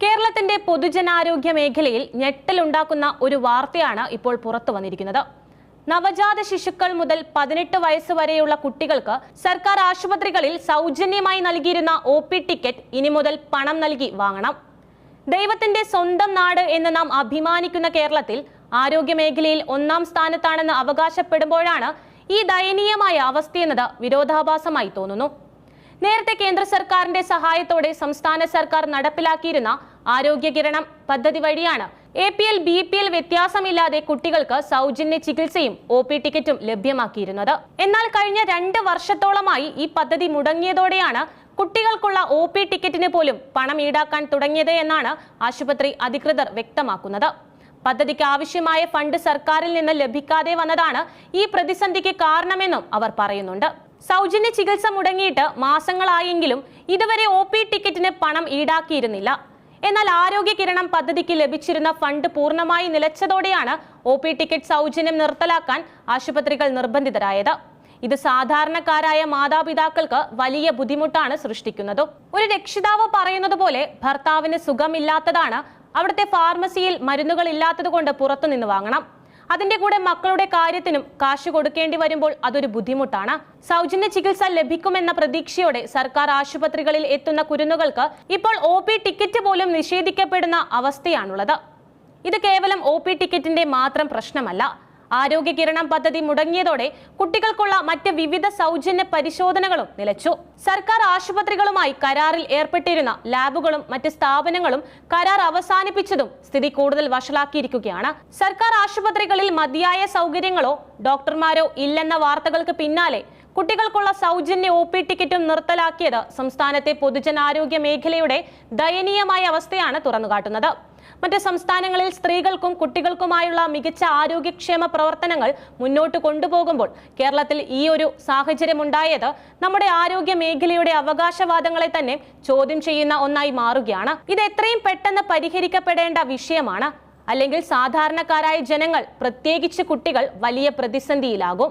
കേരളത്തിന്റെ പൊതുജനാരോഗ്യ മേഖലയിൽ ഞെട്ടലുണ്ടാക്കുന്ന ഒരു വാർത്തയാണ് ഇപ്പോൾ പുറത്തു വന്നിരിക്കുന്നത്. നവജാത ശിശുക്കൾ മുതൽ പതിനെട്ട് വയസ്സ് വരെയുള്ള കുട്ടികൾക്ക് സർക്കാർ ആശുപത്രികളിൽ സൗജന്യമായി നൽകിയിരുന്ന ഒ പി ടിക്കറ്റ് ഇനി മുതൽ പണം നൽകി വാങ്ങണം. ദൈവത്തിന്റെ സ്വന്തം നാട് എന്ന് നാം അഭിമാനിക്കുന്ന കേരളത്തിൽ ആരോഗ്യ മേഖലയിൽ ഒന്നാം സ്ഥാനത്താണെന്ന് അവകാശപ്പെടുമ്പോഴാണ് ഈ ദയനീയമായ അവസ്ഥയെന്നത് വിരോധാഭാസമായി തോന്നുന്നു. നേരത്തെ കേന്ദ്ര സർക്കാരിന്റെ സഹായത്തോടെ സംസ്ഥാന സർക്കാർ നടപ്പിലാക്കിയിരുന്ന ആരോഗ്യ കിരണം പദ്ധതി വഴിയാണ് A P L B P L വ്യത്യാസമില്ലാതെ കുട്ടികൾക്ക് സൗജന്യ ചികിത്സയും ഒ പി ടിക്കറ്റും ലഭ്യമാക്കിയിരുന്നത്. എന്നാൽ കഴിഞ്ഞ രണ്ട് വർഷത്തോളമായി ഈ പദ്ധതി മുടങ്ങിയതോടെയാണ് കുട്ടികൾക്കുള്ള ഒ പി ടിക്കറ്റിന് പോലും പണം ഈടാക്കാൻ തുടങ്ങിയത് എന്നാണ് ആശുപത്രി അധികൃതർ വ്യക്തമാക്കുന്നത്. പദ്ധതിക്ക് ആവശ്യമായ ഫണ്ട് സർക്കാരിൽ നിന്ന് ലഭിക്കാതെ വന്നതാണ് ഈ പ്രതിസന്ധിക്ക് കാരണമെന്നും അവർ പറയുന്നുണ്ട്. സൗജന്യ ചികിത്സ മുടങ്ങിയിട്ട് മാസങ്ങളായെങ്കിലും ഇതുവരെ ഒ പി ടിക്കറ്റിന് പണം ഈടാക്കിയിരുന്നില്ല. എന്നാൽ ആരോഗ്യ കിരണം പദ്ധതിക്ക് ലഭിച്ചിരുന്ന ഫണ്ട് പൂർണമായി നിലച്ചതോടെയാണ് ഒ പി ടിക്കറ്റ് സൗജന്യം നിർത്തലാക്കാൻ ആശുപത്രികൾ നിർബന്ധിതരായത്. ഇത് സാധാരണക്കാരായ മാതാപിതാക്കൾക്ക് വലിയ ബുദ്ധിമുട്ടാണ് സൃഷ്ടിക്കുന്നത്. ഒരു രക്ഷിതാവ് പറയുന്നത് പോലെ ഭർത്താവിന് സുഖമില്ലാത്തതാണ് അവിടുത്തെ ഫാർമസിയിൽ മരുന്നുകൾ ഇല്ലാത്തത് കൊണ്ട് പുറത്തുനിന്ന് വാങ്ങണം. അതിന്റെ കൂടെ മക്കളുടെ കാര്യത്തിനും കാശ് കൊടുക്കേണ്ടി വരുമ്പോൾ അതൊരു ബുദ്ധിമുട്ടാണ്. സൗജന്യ ചികിത്സ ലഭിക്കുമെന്ന പ്രതീക്ഷയോടെ സർക്കാർ ആശുപത്രികളിൽ എത്തുന്ന കുരുന്നുകൾക്ക് ഇപ്പോൾ ഒ ടിക്കറ്റ് പോലും നിഷേധിക്കപ്പെടുന്ന അവസ്ഥയാണുള്ളത്. ഇത് കേവലം ഒ ടിക്കറ്റിന്റെ മാത്രം പ്രശ്നമല്ല. ആരോഗ്യ കിരണം പദ്ധതി മുടങ്ങിയതോടെ കുട്ടികൾക്കുള്ള മറ്റ് വിവിധ സൗജന്യ പരിശോധനകളും നിലച്ചു. സർക്കാർ ആശുപത്രികളുമായി കരാറിൽ ഏർപ്പെട്ടിരുന്ന ലാബുകളും മറ്റ് സ്ഥാപനങ്ങളും കരാർ അവസാനിപ്പിച്ചതും സ്ഥിതി കൂടുതൽ വഷളാക്കിയിരിക്കുകയാണ്. സർക്കാർ ആശുപത്രികളിൽ മതിയായ സൗകര്യങ്ങളോ ഡോക്ടർമാരോ ഇല്ലെന്ന വാർത്തകൾക്ക് പിന്നാലെ കുട്ടികൾക്കുള്ള സൗജന്യ ഒ പി ടിക്കറ്റും നിർത്തലാക്കിയത് സംസ്ഥാനത്തെ പൊതുജനാരോഗ്യ മേഖലയുടെ ദയനീയമായ അവസ്ഥയാണ് തുറന്നുകാട്ടുന്നത്. മറ്റ് സംസ്ഥാനങ്ങളിൽ സ്ത്രീകൾക്കും കുട്ടികൾക്കുമായുള്ള മികച്ച ആരോഗ്യക്ഷേമ പ്രവർത്തനങ്ങൾ മുന്നോട്ട് കൊണ്ടുപോകുമ്പോൾ കേരളത്തിൽ ഈ ഒരു സാഹചര്യമുണ്ടായത് നമ്മുടെ ആരോഗ്യ മേഖലയുടെ അവകാശവാദങ്ങളെ തന്നെ ചോദ്യം ചെയ്യുന്ന ഒന്നായി മാറുകയാണ്. ഇത് എത്രയും പെട്ടെന്ന് പരിഹരിക്കപ്പെടേണ്ട വിഷയമാണ്. അല്ലെങ്കിൽ സാധാരണക്കാരായ ജനങ്ങൾ പ്രത്യേകിച്ച് കുട്ടികൾ വലിയ പ്രതിസന്ധിയിലാകും.